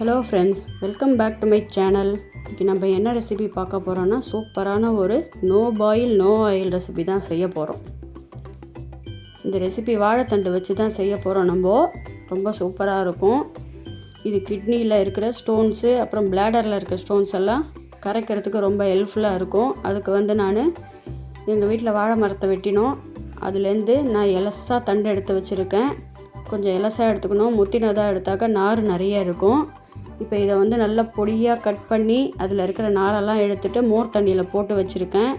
Hello friends welcome back to my channel இன்றைக்கி நம்ம என்ன ரெசிபி பார்க்க போகிறோன்னா சூப்பரான ஒரு no boil no oil recipe தான் செய்ய போகிறோம் இந்த ரெசிபி வாழைத்தண்டு வச்சு தான் செய்ய போகிறோம் நம்ம. ரொம்ப சூப்பராக இருக்கும். இது கிட்னியில் இருக்கிற ஸ்டோன்ஸு அப்புறம் பிளாடரில் இருக்கிற ஸ்டோன்ஸ் எல்லாம் கரைக்கிறதுக்கு ரொம்ப ஹெல்ப்ஃபுல்லாக இருக்கும். அதுக்கு வந்து நான் எங்கள் வீட்டில் வாழை மரத்தை வெட்டினோம். அதுலேருந்து நான் எலசாக தண்டு எடுத்து வச்சுருக்கேன். கொஞ்சம் எலசாக எடுத்துக்கணும். முத்தினதாக எடுத்தாக்கா நார் நிறைய இருக்கும். இப்போ இதை வந்து நல்லா பொடியாக கட் பண்ணி அதில் இருக்கிற நாரெல்லாம் எடுத்துகிட்டு மோர் தண்ணியில் போட்டு வச்சுருக்கேன்.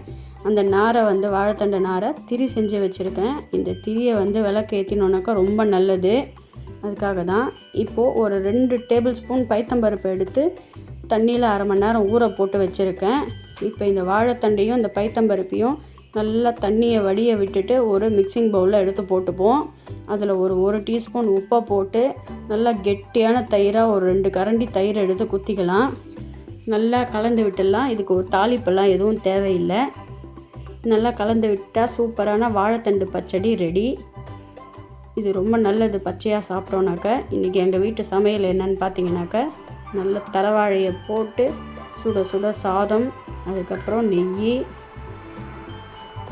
அந்த நாரை வந்து வாழைத்தண்டு நாரை திரி செஞ்சு வச்சுருக்கேன். இந்த திரியை வந்து விளக்கு ஏற்றினோன்னாக்கா ரொம்ப நல்லது. அதுக்காக தான் இப்போது ஒரு ரெண்டு டேபிள் ஸ்பூன் பைத்தம்பருப்பு எடுத்து தண்ணியில் அரை மணி நேரம் ஊற போட்டு வச்சுருக்கேன். இப்போ இந்த வாழைத்தண்டையும் இந்த பைத்தம்பருப்பையும் நல்லா தண்ணியை வடிய விட்டுட்டு ஒரு மிக்சிங் பவுலில் எடுத்து போட்டுப்போம். அதில் ஒரு ஒரு டீஸ்பூன் உப்பை போட்டு நல்லா கெட்டியான தயிராக ஒரு ரெண்டு கரண்டி தயிர் எடுத்து குத்திக்கலாம். நல்லா கலந்து விட்டுடலாம். இதுக்கு ஒரு தாளிப்பெல்லாம் எதுவும் தேவையில்லை. நல்லா கலந்து விட்டால் சூப்பரான வாழைத்தண்டு பச்சடி ரெடி. இது ரொம்ப நல்லது பச்சையாக சாப்பிட்டோன்னாக்க இன்றைக்கி எங்கள் வீட்டு சமையல் என்னன்னு பார்த்தீங்கன்னாக்க நல்ல தலவாழையை போட்டு சுட சுட சாதம் அதுக்கப்புறம் நெய்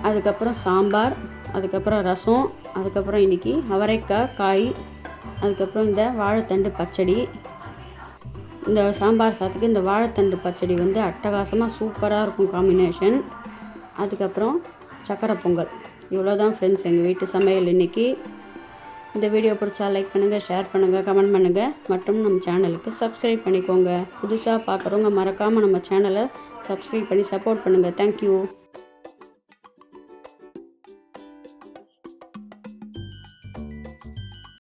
அதுக்கப்புறம் சாம்பார் அதுக்கப்புறம் ரசம் அதுக்கப்புறம் இன்றைக்கி அவரைக்காய் காய் அதுக்கப்புறம் இந்த வாழைத்தண்டு பச்சடி. இந்த சாம்பார் சாதத்துக்கு இந்த வாழைத்தண்டு பச்சடி வந்து அட்டகாசமாக சூப்பராக இருக்கும் காம்பினேஷன் அதுக்கப்புறம் சக்கரை பொங்கல். இவ்வளோ தான் ஃப்ரெண்ட்ஸ் எங்கள் வீட்டு சமையல் இன்றைக்கி இந்த வீடியோ பிடிச்சா லைக் பண்ணுங்கள் ஷேர் பண்ணுங்கள் கமெண்ட் பண்ணுங்கள் மற்றும் நம்ம சேனலுக்கு சப்ஸ்கிரைப் பண்ணிக்கோங்க. புதுசாக பார்க்குறவங்க மறக்காமல் நம்ம சேனலை சப்ஸ்கிரைப் பண்ணி சப்போர்ட் பண்ணுங்கள் தேங்க்யூ